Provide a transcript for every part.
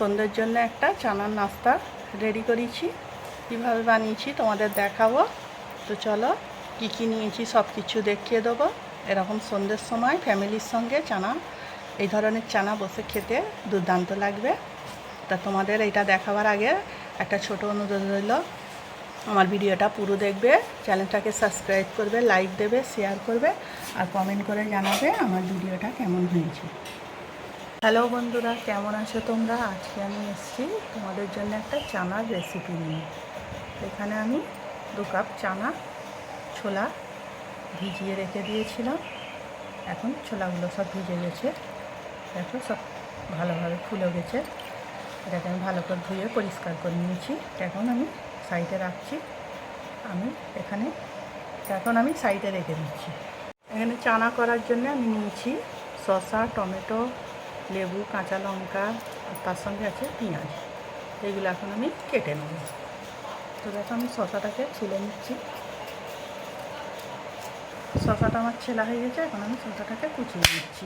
সন্ধ্যের জন্য একটা চানার নাস্তা রেডি করেছি। কীভাবে বানিয়েছি তোমাদের দেখাবো। তো চলো, কী কী নিয়েছি সব কিছু দেখিয়ে দেবো। এরকম সন্ধ্যের সময় ফ্যামিলির সঙ্গে চানা, এই ধরনের চানা বসে খেতে দুর্দান্ত লাগবে। তা তোমাদের এটা দেখাবার আগে একটা ছোট অনুরোধ রইল। আমার ভিডিওটা পুরো দেখবে, চ্যানেলটাকে সাবস্ক্রাইব করবে লাইক দেবে শেয়ার করবে, আর কমেন্ট করে জানাবে আমার ভিডিওটা কেমন হয়েছে। হ্যালো বন্ধুরা, কেমন আছো তোমরা? আজকে আমি এসেছি তোমাদের জন্য একটা চানার রেসিপি নিয়ে। এখানে আমি দু কাপ চানা, ছোলা ভিজিয়ে রেখে দিয়েছিলাম। এখন ছোলাগুলো সব ভিজে গেছে। দেখো সব ভালোভাবে ফুলে গেছে। এটাকে আমি ভালো করে ধুয়ে পরিষ্কার করে নিয়েছি। এখন আমি সাইডে রাখছি। আমি এখানে, এখন আমি সাইডে রেখে দিচ্ছি। এখানে চানা করার জন্য আমি নিয়েছি শসা, টমেটো, লেবু, কাঁচা লঙ্কা তার সঙ্গে আছে পেঁয়াজ। এগুলো এখন আমি কেটে নেব। তো দেখো আমি শসাটাকে ছিলে নিচ্ছি। শসাটা আমার ছেলা হয়ে গেছে, এখন আমি শসাটাকে কুচিয়ে নিচ্ছি।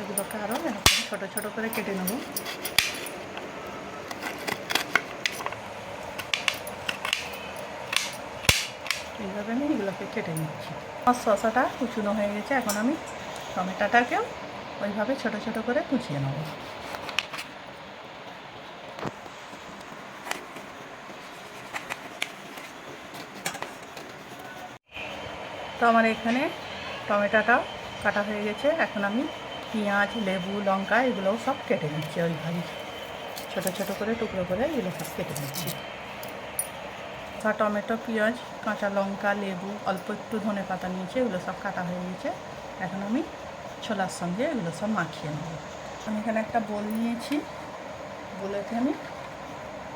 এগুলোকে আরও এরকম ছোটো ছোটো করে কেটে নেব। এইভাবে আমি এগুলোকে কেটে নিচ্ছি। আমার শসাটা কুচুনো হয়ে গেছে। এখন আমি টমেটোটাকেও ওইভাবে ছোট ছোট করে কুচিয়ে নেব। তো আমার এখানে টমেটোটাও কাটা হয়ে গেছে। এখন আমি পেঁয়াজ, লেবু, লঙ্কা, এগুলোও সব কেটে নিচ্ছি ওইভাবে ছোট ছোট করে, টুকরো করে এগুলো সব কেটে নিচ্ছি। বা টমেটো, পেঁয়াজ, কাঁচা লঙ্কা, লেবু, অল্প একটু ধনে পাতা নিয়েছি, এগুলো সব কাটা হয়ে গেছে। এখন আমি ছোলার সঙ্গে এগুলো সব মাখিয়ে নেব। আমি এখানে একটা বোল নিয়েছি। বোলেতে আমি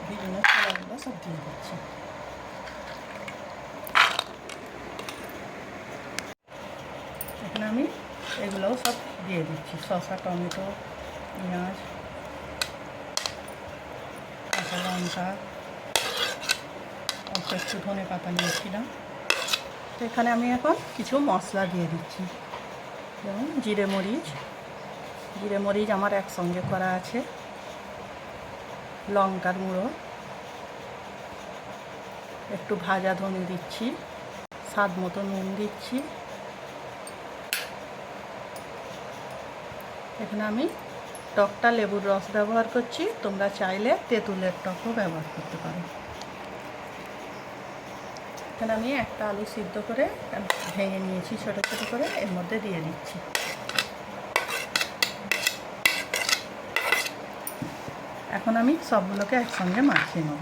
বিভিন্ন ছোলাগুলো সব দিয়ে দিচ্ছি। এখানে আমি এগুলোও সব দিয়ে দিচ্ছি। শসা, টমেটো, পেঁয়াজ, কাঁচা লঙ্কা একটু ধনে পাতা নিয়েছিলাম। তো এখানে আমি এখন কিছু মশলা দিয়ে দিচ্ছি। যেমন জিরে মরিচ। জিরে মরিচ আমার একসঙ্গে করা আছে। লঙ্কার গুঁড়ো। একটু ভাজা ধনে দিচ্ছি। স্বাদ মতো নুন দিচ্ছি। এখানে আমি টকটা লেবুর রস ব্যবহার করছি। তোমরা চাইলে তেঁতুলের টকও ব্যবহার করতে পারো। এখানে আমি একটা আলু সিদ্ধ করে ভেঙে নিয়েছি ছোটো ছোটো করে, এর মধ্যে দিয়ে দিচ্ছি। এখন আমি সবগুলোকে একসঙ্গে মাখিয়ে নেব।